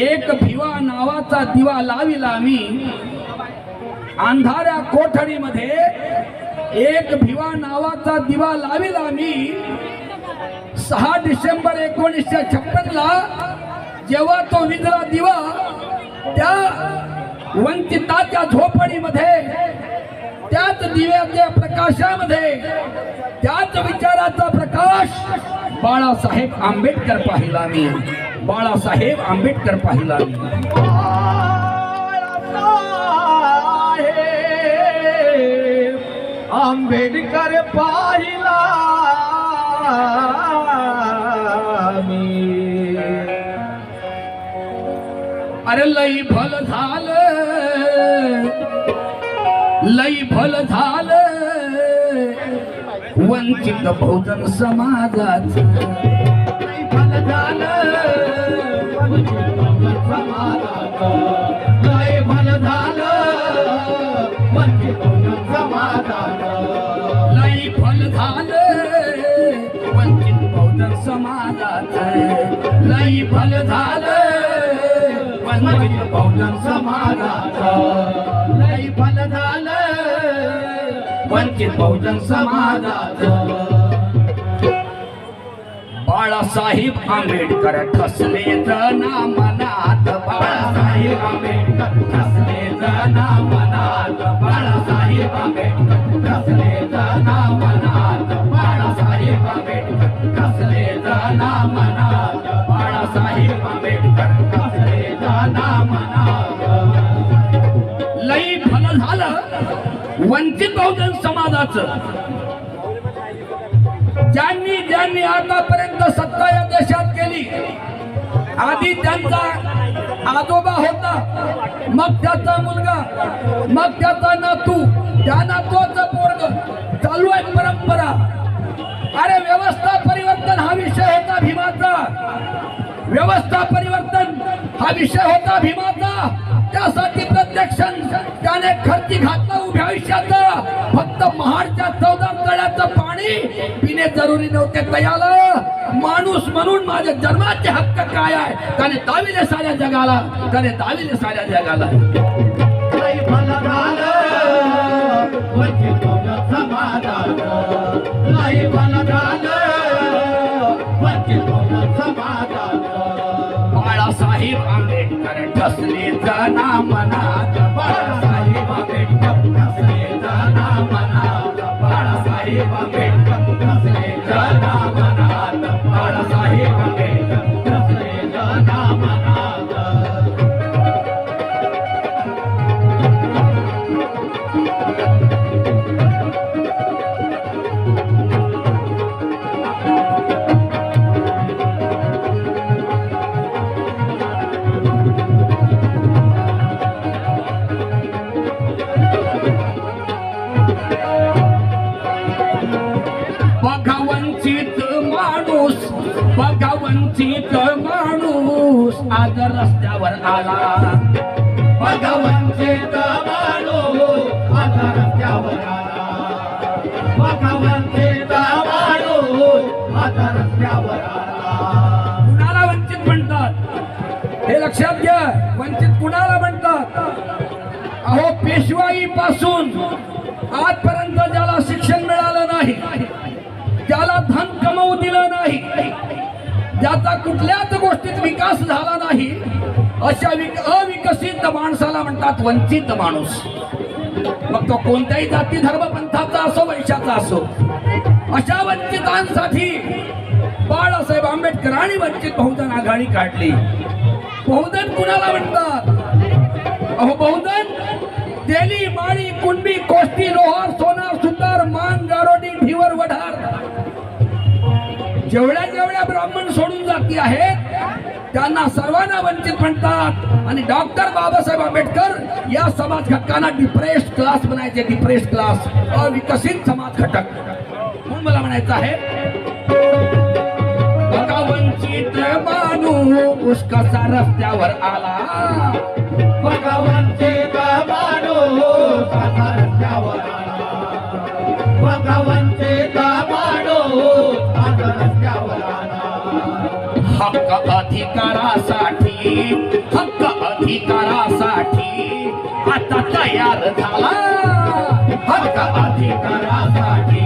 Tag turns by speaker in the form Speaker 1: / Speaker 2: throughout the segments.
Speaker 1: एक भिवा नावाचा दिवा लाविला मी अंधाऱ्या कोठडीमध्ये एक भिवा नावाचा दिवा लाविला मी सहा डिसेंबर एकोणीसशे छप्पन ला जेव्हा तो विजला दिवा त्या वंचिताच्या झोपडीमध्ये त्याच दिव्याच्या प्रकाशामध्ये त्याच विचाराचा प्रकाश बाळासाहेब आंबेडकर पाहिला मी बाळासाहेब आंबेडकर पाहिला.
Speaker 2: आंबेडकर पाहिला.
Speaker 1: अरे लई भल झालं. लई भल झालं. वंचित बहुजन समाजाच.
Speaker 2: लई भल झालं. समाधान. लई भल झालं. वंचित बहुजन समाजाचं.
Speaker 1: लई भल झालं. वंचित बहुजन समाजाच. लई भल झालं वंचित बहुजन
Speaker 2: समाजाचं लई भल झालं.
Speaker 1: वंचित बहुजन समाजाचं. बाळासाहेब आंबेडकर ठसले जना मनात
Speaker 2: बाळासाहेब आंबेडकर ठसले जना मनात बाळासाहेब आंबेडकर ठसले जना मनात बाळासाहेब आंबेडकर ठसले जना मनात बाळासाहेब आंबेडकर ठसले जना मनात
Speaker 1: लई फल झालं. वंचित बहुजन समाजाचं. ज्यांनी ज्यांनी आतापर्यंत सत्ता या देशात केली आधी त्यांचा आजोबा होता मग त्याचा मुलगा मग त्याचा नातू त्या नातूचा पोरग चालू आहे परंपरा. अरे व्यवस्था परिवर्तन हा विषय होता भीमाचा. व्यवस्था परिवर्तन हा विषय होता भीमाचा. त्यासाठी प्रत्यक्ष त्याने खर्ची घातला उभ्या आयुष्याचा. फक्त महाडच्या चौदा तळ्याचं पाणी पिणे जरुरी नव्हते तयाला माणूस म्हणून माझ्या जन्माचे हक्क काय आहे? त्याने दाविले साऱ्या जगाला त्याने दाविले साऱ्या जगाला.
Speaker 2: बहुजन समाजाचं
Speaker 1: बाळासाहेब आंबेडकर ठसले जना मनात
Speaker 2: बाळासाहेब आंबेडकर ठसले जना मनात बाळासाहेब आंबेडकर ठसले जना
Speaker 1: रस्त्यावर
Speaker 2: आता रस्त्यावर आला. आता रस्त्यावर आला.
Speaker 1: कुणाला वंचित म्हणतात? हे लक्षात घ्या वंचित कुणाला म्हणतात? अहो पेशवाई पासून आजपर्यंत ज्याला शिक्षण मिळालं नाही ज्याला धन कमवू दिलं नाही ज्याचा कुठल्याच गोष्टीत विकास झाला नाही अशा विक अविकसित माणसाला म्हणतात वंचित माणूस. मग तो कोणत्याही जाती धर्म पंथाचा असो वैशाचा असो अशा वंचितांसाठी बाळासाहेब आंबेडकरांनी वंचित बहुजन आघाडी काढली. बहुजन कुणाला म्हणतात? अहो बहुजन तेली माळी कुणबी कोष्टी लोहार सोनार सुतार मान गारोडी ढिवर वढार जेवढ्या जेवढ्या ब्राह्मण सोडून जाती आहेत त्यांना सर्वांना वंचित म्हणतात. आणि डॉक्टर बाबासाहेब आंबेडकर या समाज घटकांना डिप्रेस्ड क्लास म्हणायचे. डिप्रेस्ड क्लास अविकसित समाज घटक. म्हणून मला म्हणायचं आहे वंचित माणूस कसा रस्त्यावर आला.
Speaker 2: वंचित माणूस कसा रस्त्यावर आला. भगवंचित माणूस
Speaker 1: हक्क अधिकारासाठी हक्क अधिकारासाठी आता तयार झाला.
Speaker 2: हक्क अधिकारासाठी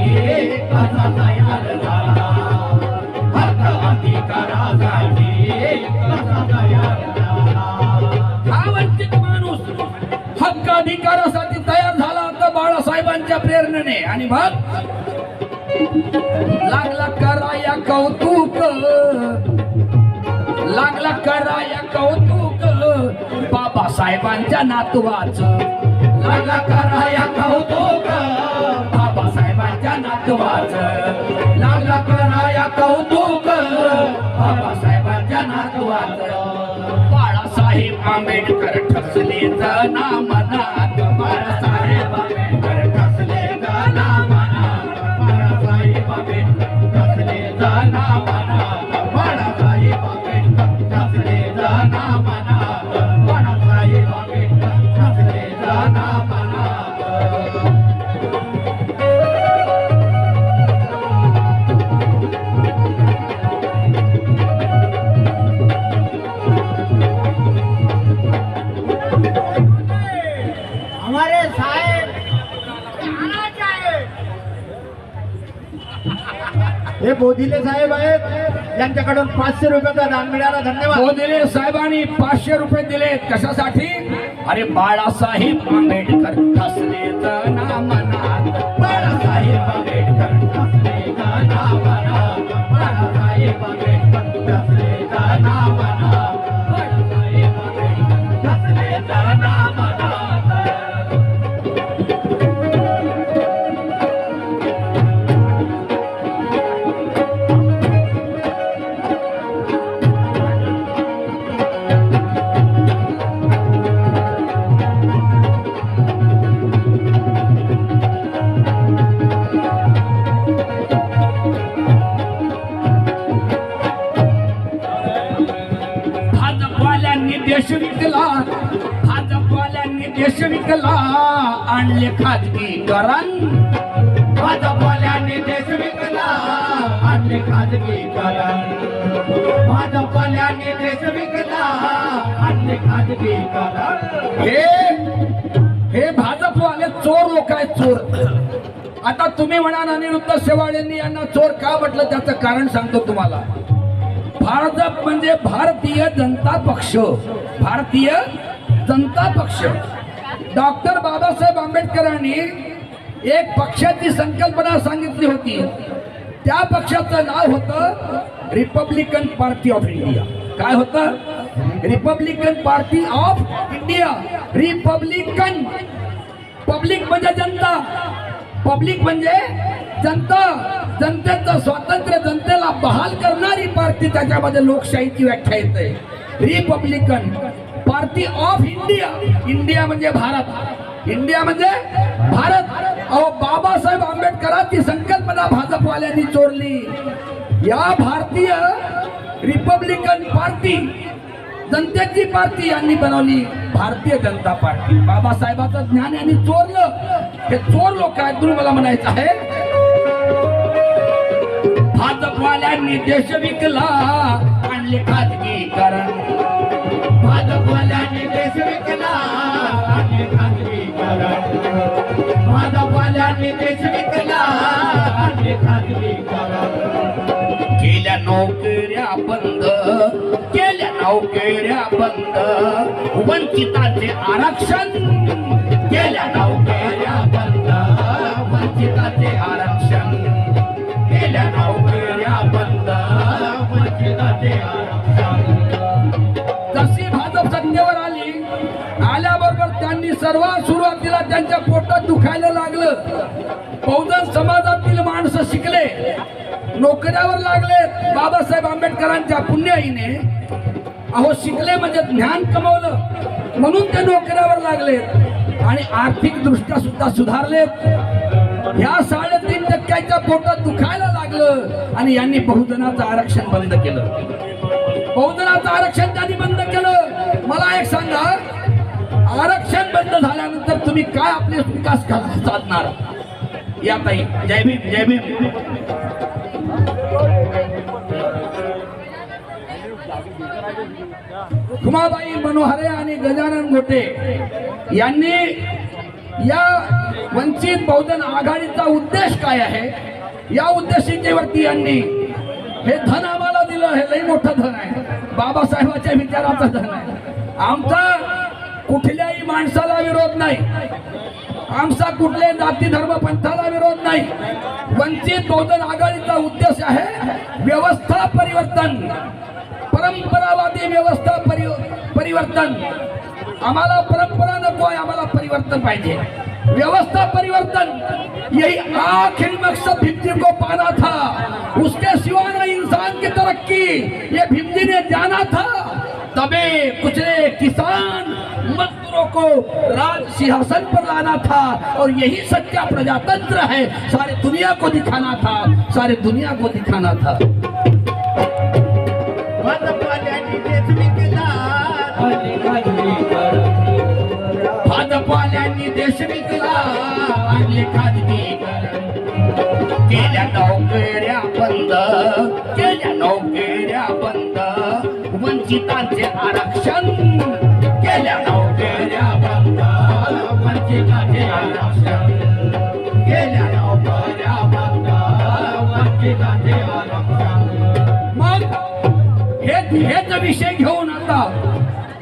Speaker 2: आता तयार झाला. हक्क अधिकारासाठी आता तयार झाला.
Speaker 1: हा वंचित माणूस हक्क अधिकारासाठी तयार झाला तर बाळासाहेबांच्या प्रेरणेने. आणि मग लागला करा या कौतुक. लागला कराया कौतुक. बाबासाहेबांच्या नातवाचं.
Speaker 2: लागला कराया कौतुक.
Speaker 1: बाबासाहेबांच्या नातवाचं.
Speaker 2: लागला कराया कौतुक.
Speaker 1: बाबासाहेबांच्या नातवाचं. बाळासाहेब आंबेडकर ठसले ना
Speaker 2: मना
Speaker 3: हमारे साहेब
Speaker 2: हे बोधिले साहेब आहेत. यांच्याकडून पाचशे रुपयाचा दान मिळाला. धन्यवाद.
Speaker 1: मोदीने साहेबांनी पाचशे रुपये दिले. कशासाठी? अरे बाळासाहेब आंबेडकर ठसले मनात
Speaker 2: बाळासाहेब आंबेडकर कसले बाळासाहेब आंबेडकर कसले
Speaker 1: आणले खाजगीकरण
Speaker 2: भाजपवाल्यांनी देश विकला आणले खाजगीकरण भाजपवाल्यांनी देश विकला आणले खाजगीकरण
Speaker 1: हे हे भाजपवाले चोर लोक आहेत चोर. आता तुम्ही म्हणाल अनिरुद्ध शेवाळेंनी यांना चोर का म्हटलं? त्याचं कारण सांगतो तुम्हाला. भाजप म्हणजे भारतीय जनता पक्ष. भारतीय जनता पक्ष. डॉक्टर बाबासाहेब आंबेडकरांनी एक पक्षाची संकल्पना सांगितली होती. त्या पक्षाचं नाव होतं रिपब्लिकन पार्टी ऑफ इंडिया काय होतं? Republican party of India Republican public म्हणजे जनता. पब्लिक म्हणजे जनता. जनतेचं स्वातंत्र्य जनतेला बहाल करणारी पार्टी त्याच्यामध्ये लोकशाहीची व्याख्या येते. Republican party of India. India म्हणजे भारत. इंडिया म्हणजे भारत. अहो बाबासाहेब आंबेडकरांची संकल्पना भाजपवाल्यांनी चोरली. या भारतीय रिपब्लिकन पार्टी जनतेची पार्टी यांनी बनवली. भारतीय जनता पार्टी. बाबासाहेबांचं ज्ञान यांनी चोरलं. हे चोर लोक आहेत तुम्ही मला म्हणायचं आहे भाजपवाल्यांनी देश विकला. आणले खाजगीकरण.
Speaker 2: भाजपवाल्यांनी देश विकला आणले खाजगीकरण भाजपवाल्यांनी देश विकला आणले खाजगीकरण
Speaker 1: केल्या नोकऱ्या बंद केल्या नोकऱ्या बंद. वंचिताचे आरक्षण केल्या नोकऱ्या बंद वंचिताचे आरक्षण. सर्वात सुरुवातीला त्यांच्या पोटात दुखायला लागलं. बहुजन समाजातील माणसं शिकले. नोकऱ्यावर लागले. बाबासाहेब आंबेडकरांच्या पुण्याईने. अहो शिकले म्हणजे ज्ञान कमवलं. म्हणून ते नोकऱ्यावर लागले. आणि आर्थिक दृष्ट्या सुद्धा सुधारलेत ह्या साडेतीन टक्क्याच्या पोटात दुखायला लागलं. आणि यांनी बहुजनाचं आरक्षण बंद केलं. बहुजनाचं आरक्षण त्यांनी बंद केलं. मला एक सांगा. आरक्षण बंद झाल्यानंतर तुम्ही काय आपले विकास साधणार या ताई जय भीम जय भीम. रुक्माबाई मनोहरे आणि गजानन गोटे यांनी या वंचित बहुजन आघाडीचा उद्देश काय आहे? या उद्देशिकेवरती यांनी हे धन आम्हाला दिलं हे लई मोठं धन आहे. बाबासाहेबाच्या विचाराचं धन आहे. आमचा कुठल्याही माणसाला विरोध नाही. आमचा कुठल्याही जाती धर्म पंथाला विरोध नाही. वंचित बहुजन आघाडीचा उद्देश आहे व्यवस्था परिवर्तन. परंपरावादी व्यवस्था परि परिवर्तन. आम्हाला परंपरा नको आहे आम्हाला परिवर्तन पाहिजे. व्यवस्था परिवर्तन. यही आखिरी मकसद भीमजी को पाना था। उसके सिवा न इंसान की तरक्की। ये भीमजी ने जाना था। तबे कुचले किसान मजदूरों को राज सिंहासन पर लाना था और यही सच्चा प्रजातंत्र है। सारी दुनिया को दिखाना था। सारी दुनिया को दिखाना था।
Speaker 2: भाजपाल्यांनी देश विकला
Speaker 1: आणि खाजगी केल्या नोकऱ्या बंद वंचितांचे आरक्षण केल्या नव्हत्या बंद वंचितांचे आरक्षण. केल्या नव्हत्या बंद वंचितांचे आरक्षण. मग हेच हेच विषय घेऊन आता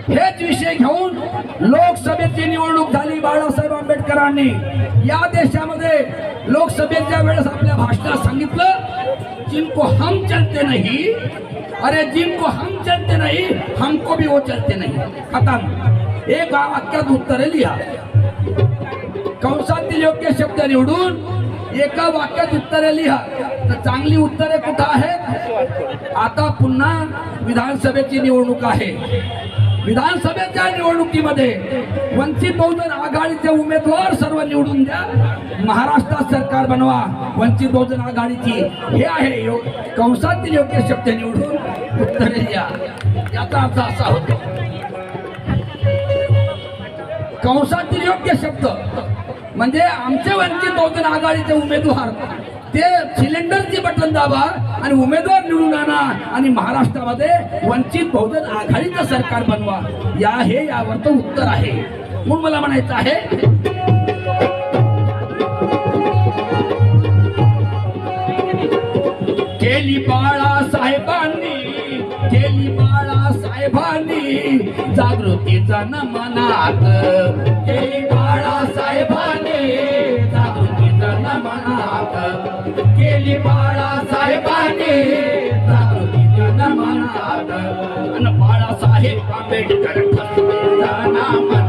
Speaker 1: हेच विषय घेऊन लोकसभेची निवडणूक झाली बाळासाहेब आंबेडकरांनी. या देशामध्ये लोकसभेच्या वेळेस आपल्या भाषणात सांगितलं जिनको हम चलते नाही अरे जिनको हम चलते नहीं हमको भी वो चलते नहीं। खतम। एक वाक्यात उत्तर लिहा कंसातील योग्य शब्द निवडून एका वाक्यात उत्तरे लिहा तर चांगली उत्तरे कुठं आहेत आता पुन्हा विधानसभेची निवडणूक आहे विधानसभेच्या निवडणुकीमध्ये वंचित बहुजन आघाडीचे उमेदवार सर्व निवडून द्या. महाराष्ट्रात सरकार बनवा. वंचित बहुजन आघाडीची हे आहे कंसातील योग्य शब्द निवडून. उत्तरे लिहा याचा अर्थ असा होतो कंसातील योग्य शब्द. म्हणजे आमचे वंचित बहुजन आघाडीचे उमेदवार ते सिलेंडरचे बटन दाबा आणि उमेदवार निवडून आणा आणि महाराष्ट्रामध्ये वंचित बहुजन आघाडीचं सरकार बनवा. या हे यावरचं उत्तर आहे. म्हणून मला म्हणायचं आहे केली बाळा साहेब बाळासाहेबांनी जागृतीचा जन मनात केली बाळासाहेबांनी जागृतीचा जन मनात केली बाळासाहेबांनी जागृतीचा जन मनात आणि बाळासाहेब आंबेडकर नाम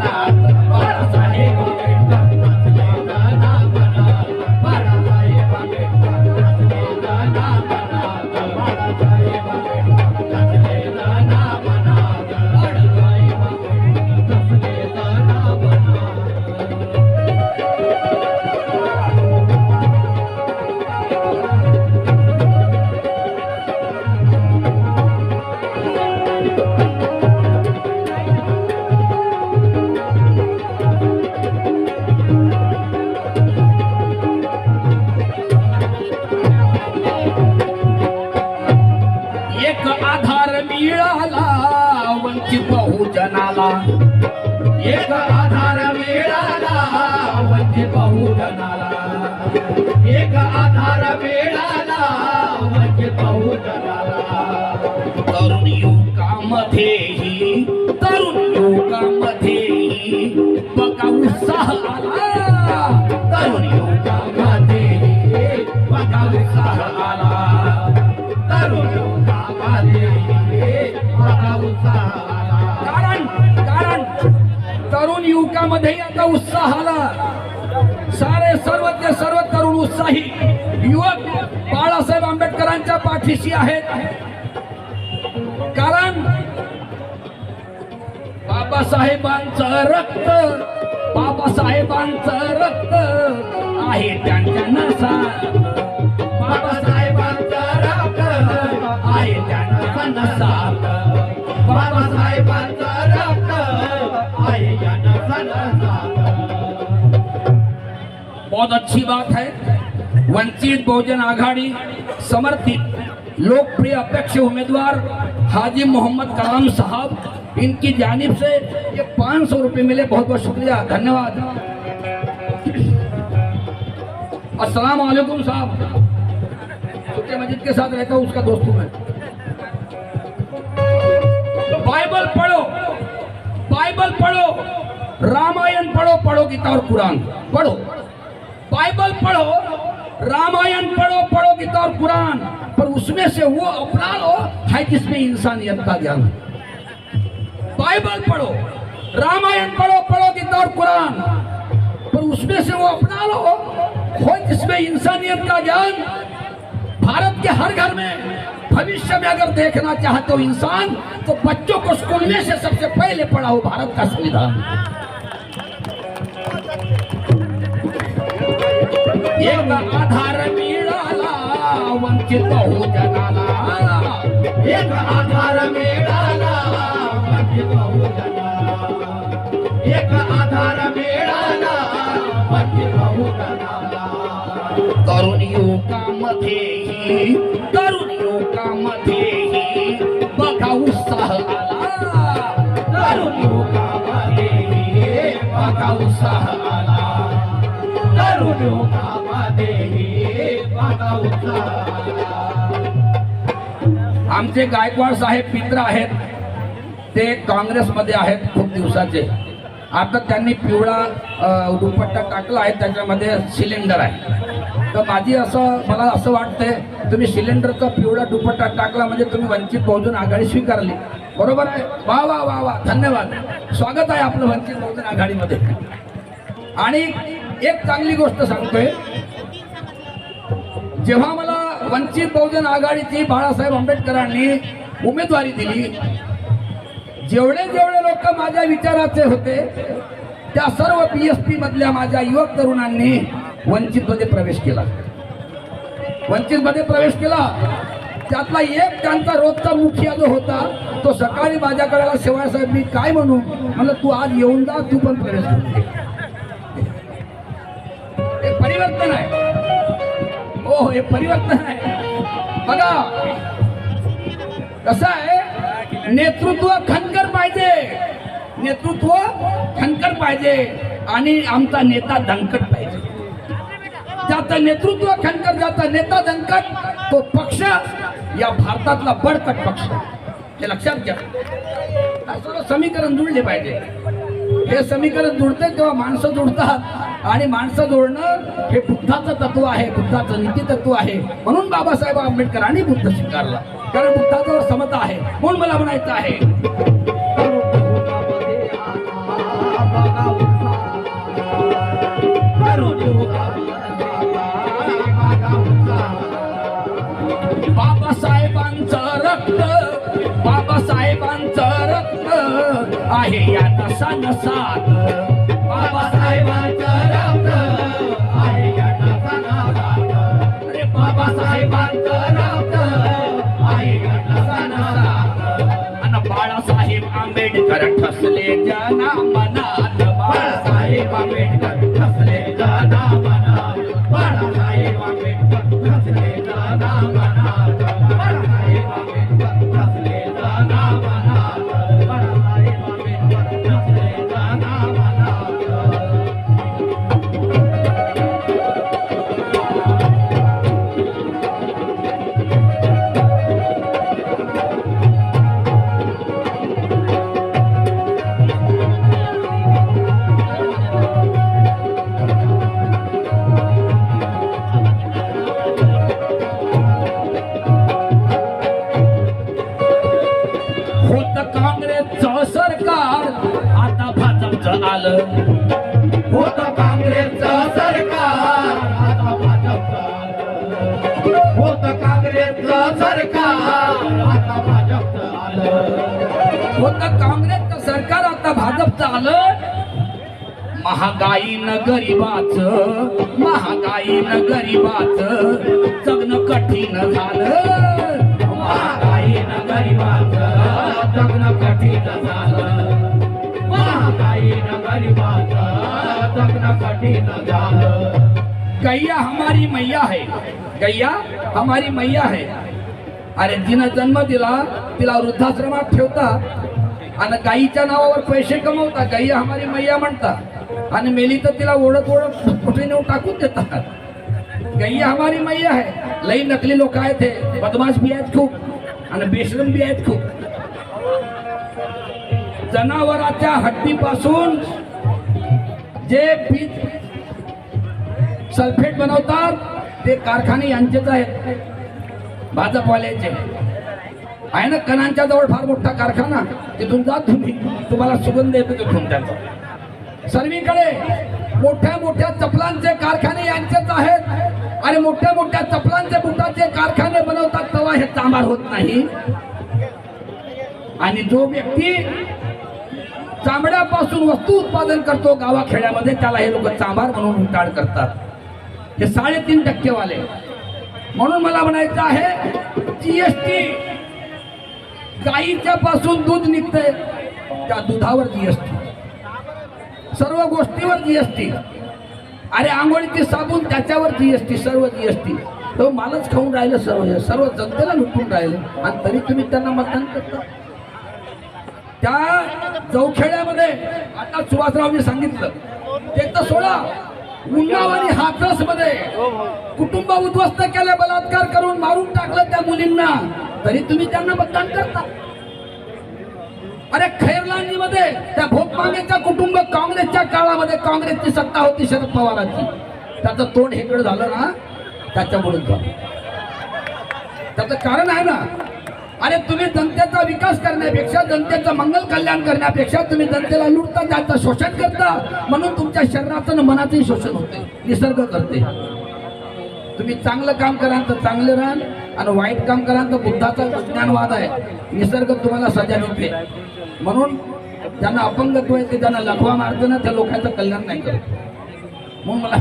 Speaker 1: एक आधार मिळाला वंचित बहुजनाला तरुण युवकामध्येही तरुण युवकामध्येही बघा उत्साह आला तरुण युवकामध्येही बघा उत्साह आला कारण कारण तरुण युवकामध्ये आता उत्साह आला उत्साही युवक बाळासाहेब आंबेडकरांच्या पाठीशी आहेत. कारण बाबासाहेबांचं रक्त बाबासाहेबांचं रक्त आहे त्यांच्या नसा बाबासाहेबांचं रक्त आहे त्यांच्या नसात.
Speaker 2: बाबासाहेबांचं रक्त आहे त्यांच्या नसानसात.
Speaker 1: बहुत अच्छी बात है वंचित बहुजन आघाड़ी, समर्थित, लोकप्रिय अध्यक्ष उम्मीदवार हाजी मोहम्मद कलाम साहब, इनकी जानिब से ये पाँच सौ रुपये मिले। बहुत बहुत शुक्रिया। धन्यवाद। अस्सलाम वालेकुम साहब। सुल्तान मजिद के साथ रहता हूँ उसका दोस्त हूँ मैं। बाइबल पढ़ो बाइबल पढ़ो, रामायण पढ़ो पढ़ो गीता और कुरान। पढ़ो। बाइबल पढ़ो रामायण पढ़ो पढ़ो और कुरान, पर उसमें से वो अपना लो, है जिसमें इंसानियत का ज्ञान बाइबल पढ़ो, रामायण पढ़ो पढ़ो और कुरान, पर उसमें से वो अपना लो, हो जिसमें इंसानियत का ज्ञान। भारत के हर घर में, भविष्य में अगर देखना चाहते हो इंसान तो बच्चों को स्कूल में से सबसे पहले पढ़ाओ भारत का संविधान। एक आधार मिळाला वंचित बहुजनाला
Speaker 2: एक आधार मिळाला वंचित बहुजनाला. एक आधार मिळाला वंचित बहुजनाला.
Speaker 1: तरुण युवकामध्येही तरुण युवकामध्येही बघा उत्साह आला
Speaker 2: तरुण युवकामध्ये बघा उत्साह आला
Speaker 1: आमचे गायकवाड साहेब मित्र आहेत. ते काँग्रेसमध्ये आहेत खूप दिवसाचे. आता त्यांनी पिवळा दुपट्टा टाकला आहे त्याच्यामध्ये सिलेंडर आहे. तर माझी असं मला असं वाटतंय तुम्ही सिलेंडरचा पिवळा दुपट्टा टाकला म्हणजे तुम्ही वंचित बहुजन आघाडी स्वीकारली. बरोबर आहे? वा वा वा वा. धन्यवाद. स्वागत आहे आपलं वंचित बहुजन आघाडीमध्ये. आणि एक चांगली गोष्ट सांगतोय. जेव्हा मला वंचित बहुजन आघाडीची बाळासाहेब आंबेडकरांनी उमेदवारी दिली जेवढे जेवढे लोक माझ्या विचाराचे होते त्या सर्व पी एस पी मधल्या माझ्या युवक तरुणांनी वंचित मध्ये प्रवेश केला. वंचित मध्ये प्रवेश केला. त्यातला एक त्यांचा रोजचा मुखिया जो होता तो सकाळी माझ्याकडे आला साहेब मी काय म्हणू? म्हणलं तू आज येऊन जा तू पण प्रवेश करून परिवर्तन आहे. हो हे परिवर्तन आहे. बघा. कसं आहे? नेतृत्व खनकर पाहिजे. नेतृत्व खनकर पाहिजे. आणि आमचा नेता दंकट पाहिजे. ज्याचं नेतृत्व खनकर ज्याचा नेता दंकट तो पक्ष या भारतातला बळकट पक्ष. हे लक्षात घ्या. सर्व समीकरण जुळले पाहिजे. हे समीकरण जुळते तेव्हा माणसं जुळतात. आणि माणसं जोडणं हे बुद्धाचं तत्व आहे बुद्धाचं नीती तत्व आहे. म्हणून बाबासाहेब आंबेडकरांनी बुद्ध स्वीकारला. कारण बुद्धाचं समता आहे. म्हणून मला म्हणायचं आहे. बाबासाहेबांचं रक्त बाबासाहेबांचं रक्त आहे या नसा नसात.
Speaker 2: बाबा रक्त
Speaker 1: भाजपचं आलं.
Speaker 2: होतं काँग्रेसचं सरकार. आता भाजपचं आलं. होतं काँग्रेसचं सरकार. आता भाजपचं आलं.
Speaker 1: होतं काँग्रेसचं सरकार आता झालं महागाईनं गरीबाच महागाईनं गरीबाच जगणं कठीण झालं. महागाईनं गरीबाच जगणं कठीण झालं. महागाईनं जगणं कठीण झालं गैया हमारी मैया है। गैया हमारी मैया है। अरे जिनं जन्म दिला तिला वृद्धाश्रमात ठेवता आणि गाईच्या नावावर पैसे कमवता गैया हमारी मैया म्हणता आणि मेली तर तिला ओढत ओढत कुठे नेऊन टाकून देतात. गैया हमारी मैया है। लई नकली लोक आहेत हे बदमाश बी आहेत खूप आणि बेशरम बी आहेत खूप. जनावराच्या हड्डीपासून जे पीठ सल्फेट बनवतात ते कारखाने यांचेच आहेत. भाजपवाल्याचे. आहे ना कणांच्या जवळ फार मोठा कारखाना? तिथून जा तुम्ही. तुम्हाला सुगंध येतो तिथून त्याचा. सर्वीकडे मोठ्या मोठ्या चपलांचे कारखाने यांचेच आहेत. आणि मोठ्या मोठ्या चपलांचे बुटाचे कारखाने बनवतात तेव्हा हे चांभार होत नाही. आणि जो व्यक्ती चामड्यापासून वस्तू उत्पादन करतो गावाखेड्यामध्ये. त्याला हे लोक चांभार म्हणून उटाळ करतात. हे साडेतीन टक्केवाले. म्हणून मला म्हणायचं आहे जीएसटी गाईच्या पासून दूध निघतंय त्या दुधावर जीएसटी सर्व गोष्टीवर जीएसटी अरे आंघोळीची साबून त्याच्यावर जीएसटी सर्व जीएसटी तो मालच खाऊन राहिलं सर्व सर्व जनतेला लुटून राहिलं. आणि तरी तुम्ही त्यांना मतदान करता. त्या चौखेड्यामध्ये आता सुभाषरावनी सांगितलं. ते तर सोडा. उन्नाव आणि हाथरसमध्ये कुटुंब उद्ध्वस्त केले बलात्कार करून मारून टाकलं त्या मुलींना. तरी तुम्ही त्यांना मतदान करता. अरे खैरलांजी मध्ये त्या भोगमागेचा कुटुंब काँग्रेसच्या काळामध्ये काँग्रेसची सत्ता होती शरद पवारांची. त्याचं तोंड हेकडं झालं ना त्याच्यामुळे झालं. त्याचं कारण आहे ना अरे तुम्ही जनतेचा विकास करण्यापेक्षा जनतेचं मंगल कल्याण करण्यापेक्षा तुम्ही जनतेला लुटता त्याचं शोषण करता. म्हणून तुमच्या शरीराचं आणि मनाचंही शोषण होते निसर्ग करते. तुम्ही चांगलं काम कराल तर चांगले राहाल आणि वाईट काम कराल तर बुद्धाचा ज्ञानवाद आहे. निसर्ग तुम्हाला सजा देते म्हणून त्यांना अपंगत्व आहे ते त्यांना लखवा मारतं ना त्या लोकांचं कल्याण नाही करत. म्हणून मला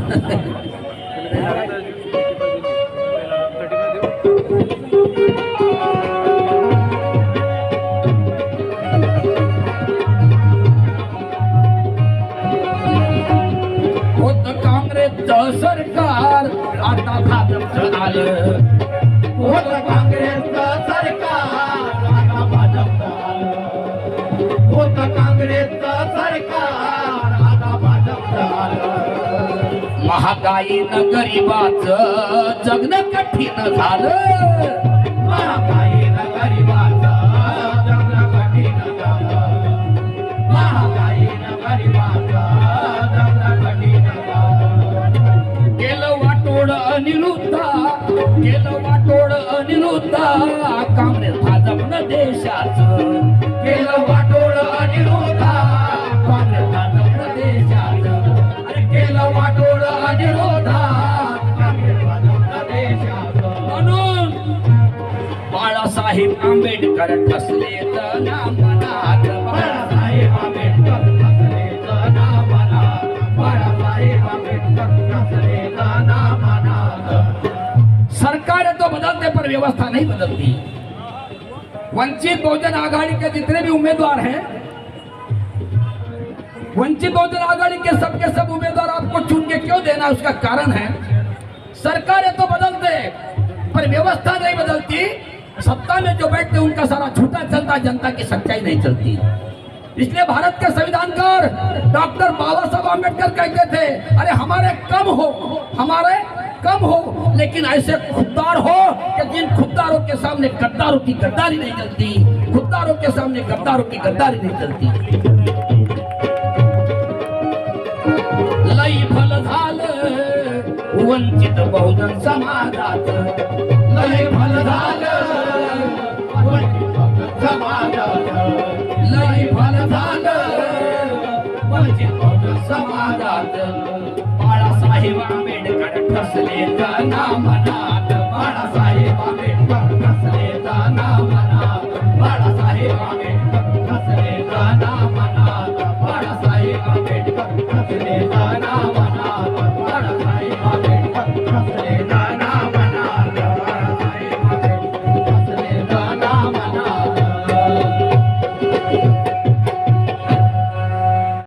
Speaker 1: सरकार आता भाजपचं आलं
Speaker 2: होत काँग्रेसचं सरकार आता भाजपचं आलं. होत काँग्रेसचं सरकार आता भाजपचं आलं.
Speaker 1: महागाईनं गरीबाचं जगणं कठीण झालं
Speaker 2: महागाईनं गरिबाचं
Speaker 1: काँग्रेस
Speaker 2: केलं वाटोळ अनिरोधा
Speaker 1: काँग्रेस
Speaker 2: अरे केलं वाटोळ अनिरोधा काँग्रेस
Speaker 1: म्हणून बाळासाहेब आंबेडकर कसले तर नाम मनात
Speaker 2: बाळासाहेब आंबेडकर
Speaker 1: तो पर व्यवस्था नहीं बदलती। वंचित बहुजन आघाड़ी के जितने भी उम्मीदवार हैं, वंचित बहुजन आघाड़ी के सबके सब उम्मीदवार आपको चुन के क्यों देना उसका कारण है? सरकारें तो बदलते, पर व्यवस्था नहीं बदलती। सत्ता में जो बैठते, उनका सारा झूठा चलता, जनता की सच्चाई नहीं चलती। इसलिए भारत के संविधानकार डॉक्टर बाबा साहब आम्बेडकर कहते थे, अरे हमारे कम हो, हमारे कम हो लेकिन ऐसे खुददार हो कि जिन खुददारों के सामने गद्दारों की गद्दारी नहीं चलती खुददारों के सामने गद्दारों की गद्दारी नहीं चलती। लई फल झालं वंचित बहुजन समाजात।
Speaker 2: लई भल झालं वंचित बहुजन
Speaker 1: लई फल झालं वंचित बहुजन समाजात। बाळासाहेब आंबेडकर ठसले नामनाथ
Speaker 2: बाळासाहेब आंबेडकर.